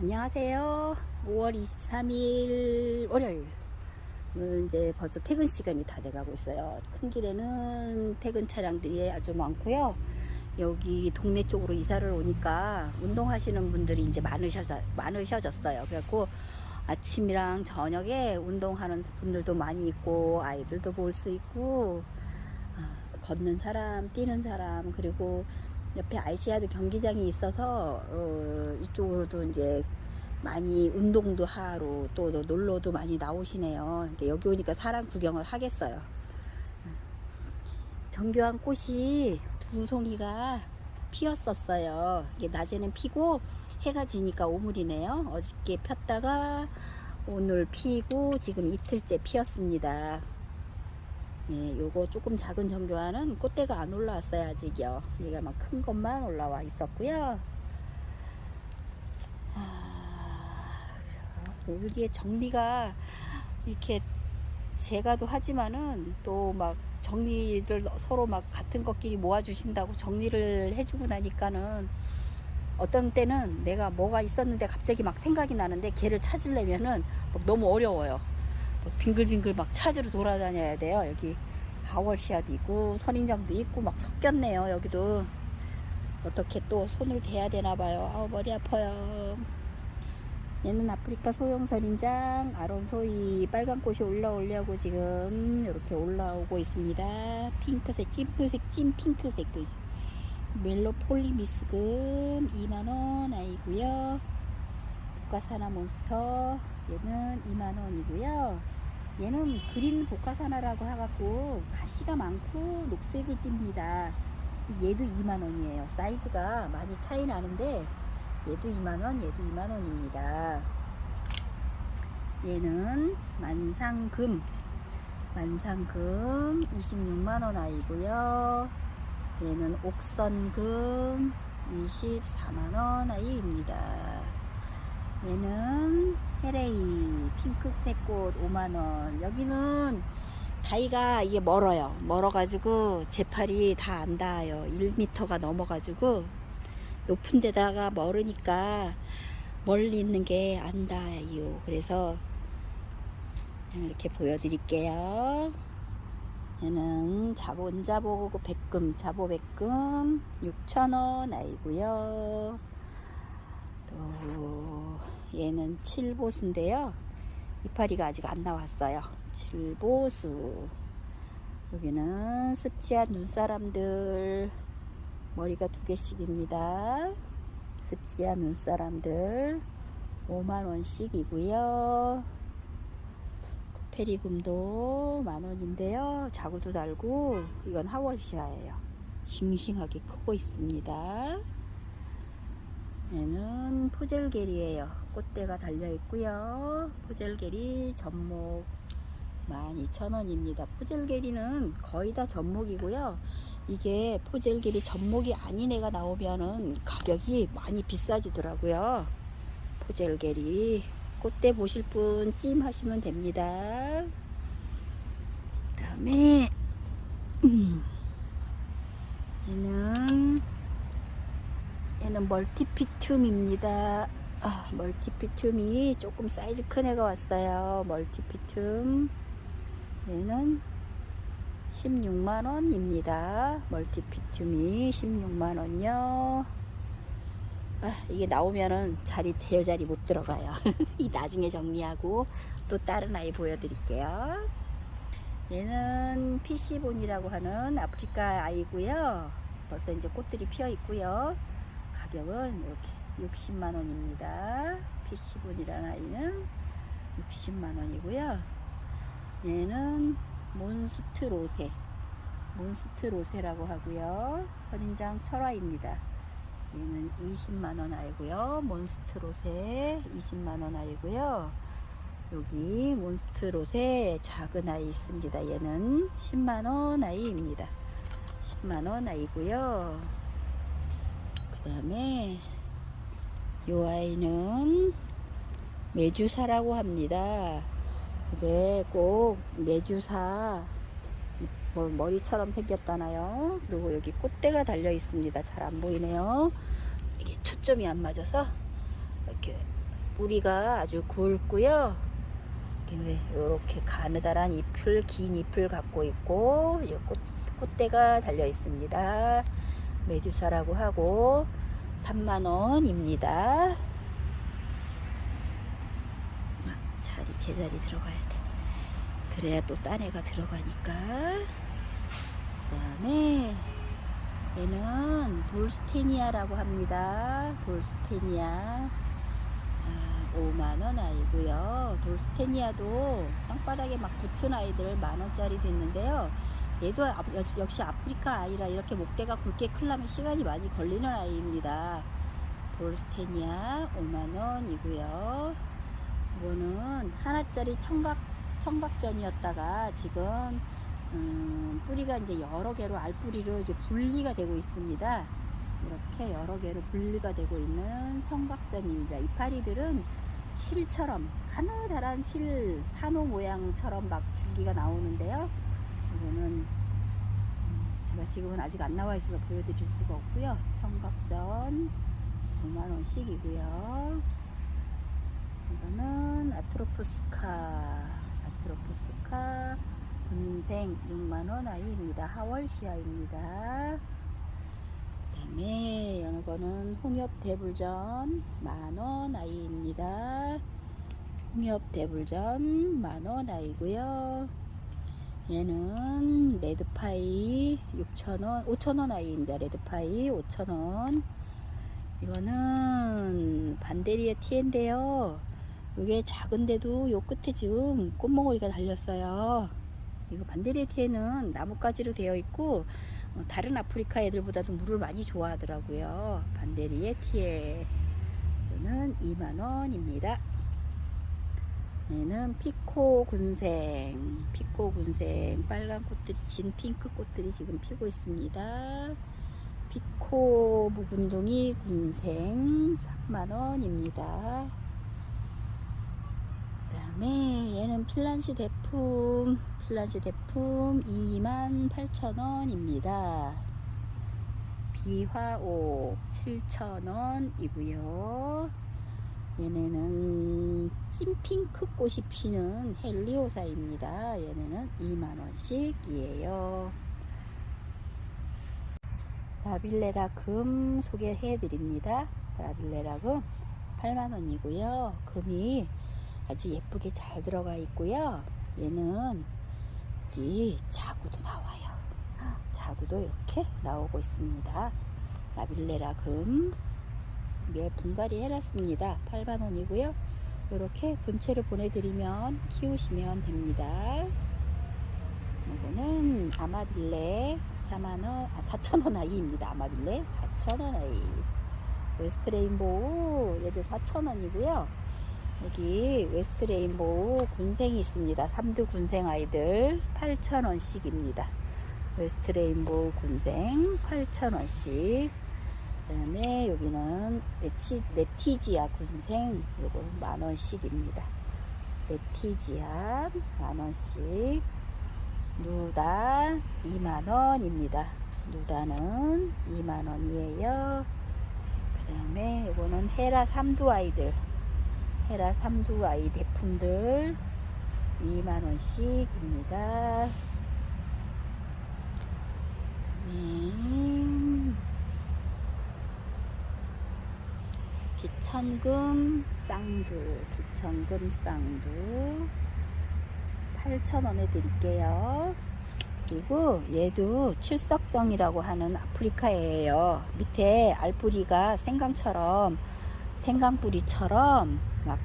안녕하세요. 5월 23일 월요일. 이제 벌써 퇴근 시간이 다 돼가고 있어요. 큰 길에는 퇴근 차량들이 아주 많고요. 여기 동네 쪽으로 이사를 오니까 운동하시는 분들이 이제 많으셔, 많으셔졌어요. 그래갖고 아침이랑 저녁에 운동하는 분들도 많이 있고, 아이들도 볼 수 있고, 아, 걷는 사람, 뛰는 사람, 그리고 옆에 아이시아드 경기장이 있어서 어, 이쪽으로도 이제 많이 운동도 하러 또 놀러도 많이 나오시네요. 여기 오니까 사람 구경을 하겠어요. 정교한 꽃이 두 송이가 피었었어요. 이게 낮에는 피고 해가 지니까 오물이네요. 어저께 폈다가 오늘 피고 지금 이틀째 피었습니다. 예, 요거 조금 작은 정교화는 꽃대가 안 올라왔어요 아직요. 얘가 막 큰 것만 올라와 있었고요. 아, 여기에 정리가 이렇게 제가도 하지만은 또 막 정리를 서로 막 같은 것끼리 모아주신다고 정리를 해주고 나니까는 어떤 때는 내가 뭐가 있었는데 갑자기 막 생각이 나는데 걔를 찾으려면은 막 너무 어려워요. 막 빙글빙글 막 찾으러 돌아다녀야 돼요. 여기 하월시아도 있고 선인장도 있고 막 섞였네요. 여기도 어떻게 또 손을 대야 되나 봐요. 아우 머리 아파요. 얘는 아프리카 소형 선인장 아론소이 빨간 꽃이 올라오려고 지금 이렇게 올라오고 있습니다. 핑크색, 찐핑크색, 찐 핑크색 멜로폴리미스금 2만원 아이고요. 복가사나 몬스터 얘는 2만원이고요. 얘는 그린 복가사나라고 해갖고 가시가 많고 녹색을 띱니다. 얘도 2만원이에요. 사이즈가 많이 차이 나는데 얘도 2만원, 얘도 2만원입니다. 얘는 만상금, 만상금 26만원 아이고요. 얘는 옥선금 24만원 아이입니다. 얘는 헤레이 핑크색 꽃 5만원. 여기는 다이가 이게 멀어요. 멀어가지고 제 팔이 다 안 닿아요. 1m가 넘어가지고 높은 데다가 멀으니까 멀리 있는 게 안 닿아요. 그래서 이렇게 보여드릴게요. 얘는 자본 자보 백금 자보 백금 6,000원 아이고요. 또 얘는 칠보수인데요. 이파리가 아직 안 나왔어요. 칠보수. 여기는 습지한 눈사람들 머리가 두 개씩입니다. 습지한 눈사람들 5만 원씩이고요. 페리금도 만 원인데요. 자구도 달고 이건 하월시아예요. 싱싱하게 크고 있습니다. 얘는 포젤겔이에요. 꽃대가 달려 있고요. 포젤겔이 전목 12,000원입니다. 포젤겔이는 거의 다 전목이고요. 이게 포젤겔이 전목이 아닌 애가 나오면은 가격이 많이 비싸지더라고요. 포젤겔이 꽃대 보실 분 찜 하시면 됩니다. 그 다음에 음, 얘는 얘는 멀티피툼입니다. 아, 멀티피툼이 조금 사이즈 큰 애가 왔어요. 멀티피툼 얘는 16만원입니다. 멀티피툼이 16만원이요. 아, 이게 나오면은 자리 대여 자리 못 들어가요. 이 나중에 정리하고 또 다른 아이 보여드릴게요. 얘는 PC본이라고 하는 아프리카 아이고요. 벌써 이제 꽃들이 피어 있고요. 가격은 이렇게 60만 원입니다. PC본이라는 아이는 60만 원이고요. 얘는 몬스트 로세, 몬스트 로세라고 하고요. 선인장 철화입니다. 얘는 20만 원 아이고요. 몬스트롯에 20만 원 아이고요. 여기 몬스트롯에 작은 아이 있습니다. 얘는 10만 원 아이입니다. 10만 원 아이고요. 그 다음에 요 아이는 메주사라고 합니다. 이게 꼭 메주사 뭐 머리처럼 생겼잖아요. 그리고 여기 꽃대가 달려 있습니다. 잘 안 보이네요. 이게 초점이 안 맞아서 이렇게 뿌리가 아주 굵고요. 이렇게 가느다란 잎을 긴 잎을 갖고 있고 이 꽃, 꽃대가 달려 있습니다. 메듀사라고 하고 3만 원입니다. 아, 자리 제자리 들어가야 돼. 그래야 또 딴 애가 들어가니까. 그 다음에 얘는 돌스테니아라고 합니다. 돌스테니아. 5만원 아이고요. 돌스테니아도 땅바닥에 막 붙은 아이들 만원짜리도 있는데요. 얘도 아- 역- 역시 아프리카 아이라 이렇게 목대가 굵게 클려면 시간이 많이 걸리는 아이입니다. 돌스테니아 5만원이고요. 이거는 하나짜리 청각, 청각전이었다가 지금 음, 뿌리가 이제 여러 개로 알뿌리로 이제 분리가 되고 있습니다. 이렇게 여러 개로 분리가 되고 있는 청각전입니다. 이파리들은 실처럼 가느다란 실 산호 모양처럼 막 줄기가 나오는데요. 이거는 음, 제가 지금은 아직 안 나와 있어서 보여드릴 수가 없고요. 청각전 5만 원씩이고요. 이거는 아트로푸스카 아트로푸스카 분생 6만 원 아이입니다. 하월시아입니다. 그다음에 이거는 홍엽 대불전 만원 아이입니다. 홍엽 대불전 만원 아이고요. 얘는 레드파이 6,000원, 5,000원 아이입니다. 레드파이 5,000원. 이거는 반데리아 티인데요. 이게 작은데도 요 끝에 지금 꽃몽오리가 달렸어요. 이거 반데리아 티에는 나뭇가지로 되어 있고 어, 다른 아프리카 애들보다도 물을 많이 좋아하더라고요. 반데리에 티에 이거는 2만원입니다. 얘는 피코 군생, 피코 군생, 빨간 꽃들이 진 핑크 꽃들이 지금 피고 있습니다. 피코 묵은둥이 군생 3만원입니다. 그 다음에 얘는 필란시 대품 필란시 대품 28,000원입니다. 비화옥 7,000원이고요. 얘네는 찐핑크 꽃이 피는 헬리오사입니다. 얘네는 2만원씩이에요. 라빌레라 금 소개해 드립니다. 라빌레라 금 8만원이고요. 금이 아주 예쁘게 잘 들어가 있고요. 얘는 여기 자구도 나와요. 자구도 이렇게 나오고 있습니다. 라빌레라 금. 이게 분갈이 해놨습니다. 8만원이고요. 이렇게 본체로 보내드리면 키우시면 됩니다. 이거는 아마빌레 4만원, 아, 4천원 아이입니다. 아마빌레 4천원 아이. 웨스트 레인보우 얘도 4천원이고요. 여기 웨스트 레인보우 군생이 있습니다. 삼두 군생 아이들 8,000원씩입니다. 웨스트 레인보우 군생 8,000원씩. 그다음에 여기는 레티, 레티지아 군생 요거 만 원씩입니다. 레티지아 만 원씩. 누다 2만 원입니다. 누다는 2만 원이에요. 그다음에 이거는 헤라 삼두 아이들 헤라 삼두 아이 대품들 2만 원씩입니다. 그다음에 기천금 쌍두, 기천금 쌍두 8,000원에 드릴게요. 그리고 얘도 칠석정이라고 하는 아프리카예요. 밑에 알뿌리가 생강처럼 생강뿌리처럼 막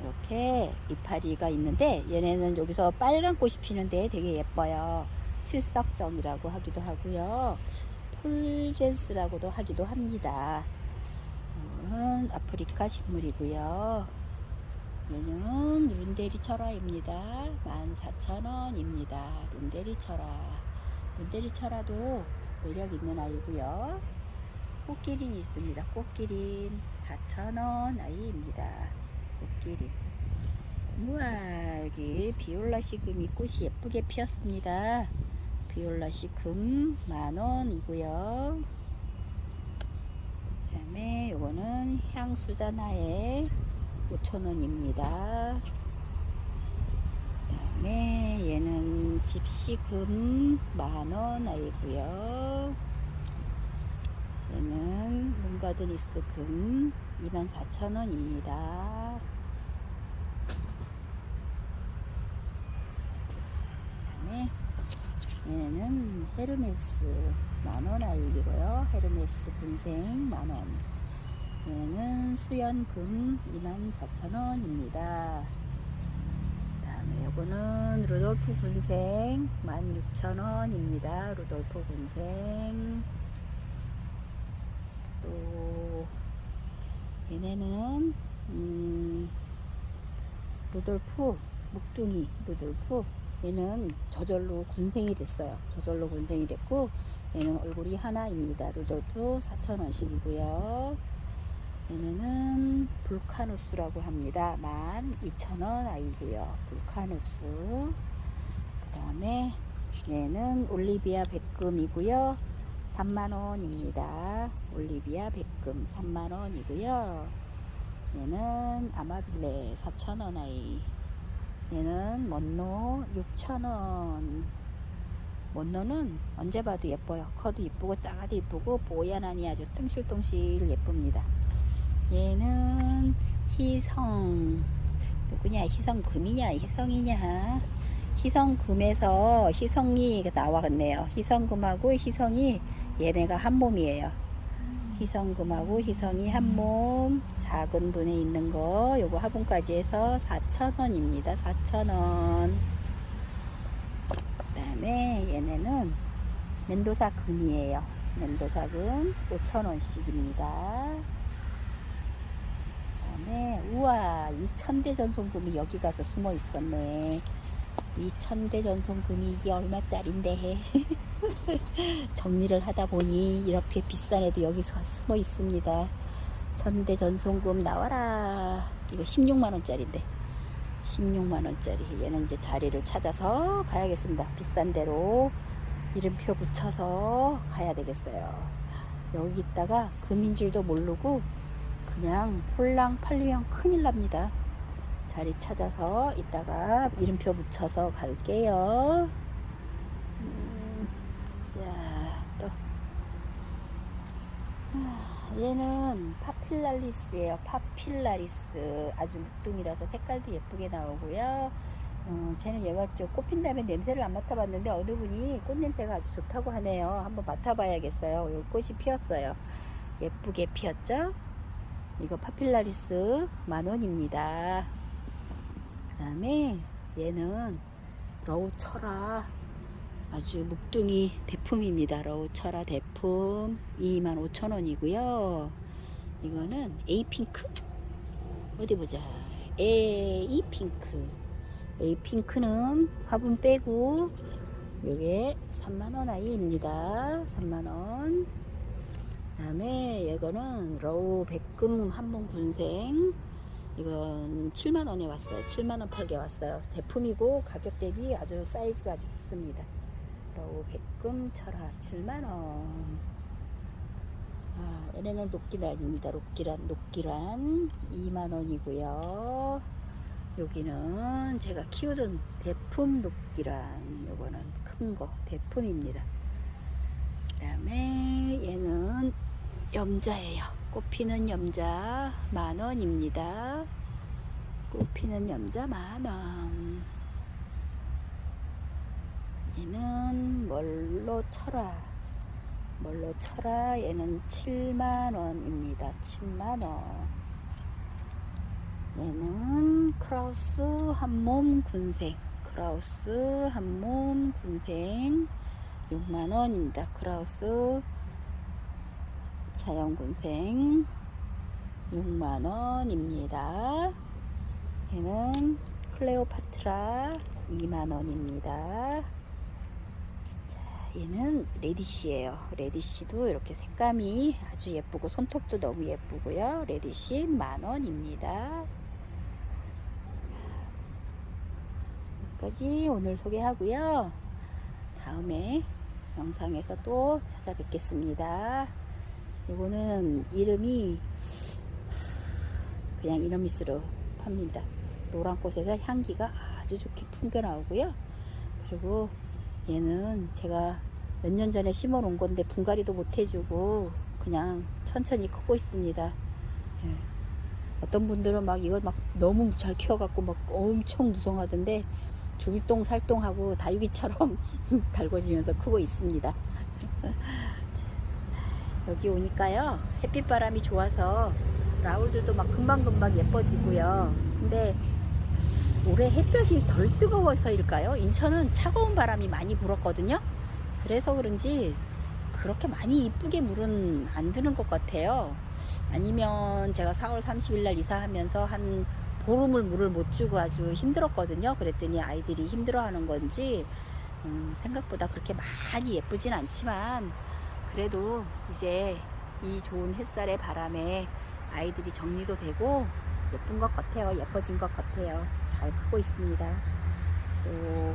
이렇게 이파리가 있는데 얘네는 여기서 빨간 꽃이 피는데 되게 예뻐요. 칠석정이라고 하기도 하고요. 폴젠스라고도 하기도 합니다. 이건 아프리카 식물이고요. 얘는 룬데리 철화입니다. 14,000원입니다. 룬데리 철화. 룬데리 철화도 매력 있는 아이고요. 꽃기린이 있습니다. 꽃기린 4,000원 아이입니다. 꽃기린. 우와, 여기 비올라 시금이 꽃이 예쁘게 피었습니다. 비올라 시금 만원이고요. 그 다음에 그다음에 요거는 향수자나에 5,000원입니다. 그다음에 얘는 집시금 만원 아이고요. 얘는 롱가드니스 금 24,000원입니다. 그다음에 얘는 헤르메스 만원 아이고요. 헤르메스 분생 만원. 얘는 수연금 24,000원입니다. 그다음에 요거는 루돌프 군생 16,000원입니다. 루돌프 군생. 또 얘네는 음, 루돌프 묵둥이 루돌프 얘는 저절로 군생이 됐어요. 저절로 군생이 됐고 얘는 얼굴이 하나입니다. 루돌프 4,000원씩이고요. 얘네는 불카누스라고 합니다. 12,000원 아이고요. 불카누스. 그 다음에 얘는 올리비아 백금이고요. 3만원입니다. 올리비아 백금 3만원이고요. 얘는 아마빌레 4,000원 아이. 얘는 먼노 6,000원. 먼노는 언제 봐도 예뻐요. 커도 이쁘고 작아도 이쁘고 뽀얀하니 아주 뚱실뚱실 예쁩니다. 얘는 희성 누구냐 희성금이냐 희성이냐 희성금에서 희성이 나와갔네요 희성금하고 희성이 얘네가 한 몸이에요 희성금하고 희성이 한 몸 작은 분에 있는 거 요거 화분까지 해서 4,000원입니다. 4,000원. 그 다음에 얘네는 멘도사 금이에요. 멘도사 금 5,000원씩입니다. 그다음에 우와 이 천대 전송금이 여기 가서 숨어 있었네. 이 천대 전송금이 이게 얼마짜린데 정리를 하다 보니 이렇게 비싼 애도 여기서 숨어 있습니다. 천대 전송금 나와라. 이거 16만 원짜리인데. 16만 원짜리. 얘는 이제 자리를 찾아서 가야겠습니다. 비싼 데로 이름표 붙여서 가야 되겠어요. 여기 있다가 금인 줄도 모르고 그냥 홀랑 팔리면 큰일 납니다. 자리 찾아서 이따가 이름표 붙여서 갈게요. 음, 자, 또. 아, 얘는 파필라리스예요. 파필라리스. 아주 묵둥이라서 색깔도 예쁘게 나오고요. 음, 쟤는 얘가 좀 꽃핀 다음에 냄새를 안 맡아봤는데 어느 분이 꽃 냄새가 아주 좋다고 하네요. 한번 맡아봐야겠어요. 여기 꽃이 피었어요. 예쁘게 피었죠? 이거 파필라리스 만원입니다. 그 다음에 얘는 러우철아 아주 묵둥이 대품입니다. 러우철아 대품 25,000원이고요. 이거는 에이핑크 어디 보자. 에이핑크 에이핑크는 화분 빼고 요게 3만원 아이입니다. 3만원 그 다음에 이거는 러우 백금 한봉 군생 이건 7만원에 왔어요. 7만원 팔게 왔어요. 제품이고 가격 대비 아주 사이즈가 아주 좋습니다. 러우 백금 철화 7만원. 아, 얘네는 녹기란입니다. 녹기란 녹기란 2만원이고요. 여기는 제가 키우던 대품 녹기란 요거는 큰 거 대품입니다. 그 다음에 얘는 염자예요. 꽃피는 염자 만원입니다. 꽃피는 염자 만원. 얘는 멀로 철화. 멀로 철화. 얘는 7만원입니다. 7만원. 얘는 크라우스 한몸 군생. 크라우스 한몸 군생. 6만원입니다. 크라우스 자연군생 6만원입니다. 얘는 클레오파트라 2만원입니다. 자, 얘는 레디시예요. 레디시도 이렇게 색감이 아주 예쁘고 손톱도 너무 예쁘고요. 레디시 만원입니다. 여기까지 오늘 소개하고요. 다음에 영상에서 또 찾아뵙겠습니다. 요거는 이름이 그냥 이너미스로 팝니다. 노란 꽃에서 향기가 아주 좋게 풍겨 나오고요. 그리고 얘는 제가 몇 년 전에 심어 놓은 건데 분갈이도 못 해주고 그냥 천천히 크고 있습니다. 예. 어떤 분들은 막 이거 막 너무 잘 키워갖고 막 엄청 무성하던데 죽일동 살동하고 다육이처럼 달궈지면서 크고 있습니다. 여기 오니까요 햇빛바람이 좋아서 라울들도 막 금방금방 예뻐지고요. 근데 올해 햇볕이 덜 뜨거워서일까요? 인천은 차가운 바람이 많이 불었거든요. 그래서 그런지 그렇게 많이 이쁘게 물은 안 드는 것 같아요. 아니면 제가 4월 30일 날 이사하면서 한 보름을 물을 못 주고 아주 힘들었거든요. 그랬더니 아이들이 힘들어하는 건지 음, 생각보다 그렇게 많이 예쁘진 않지만 그래도 이제 이 좋은 햇살의 바람에 아이들이 정리도 되고 예쁜 것 같아요. 예뻐진 것 같아요. 잘 크고 있습니다. 또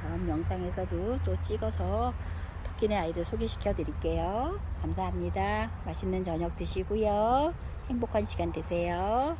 다음 영상에서도 또 찍어서 토끼네 아이들 소개시켜 드릴게요. 감사합니다. 맛있는 저녁 드시고요. 행복한 시간 되세요.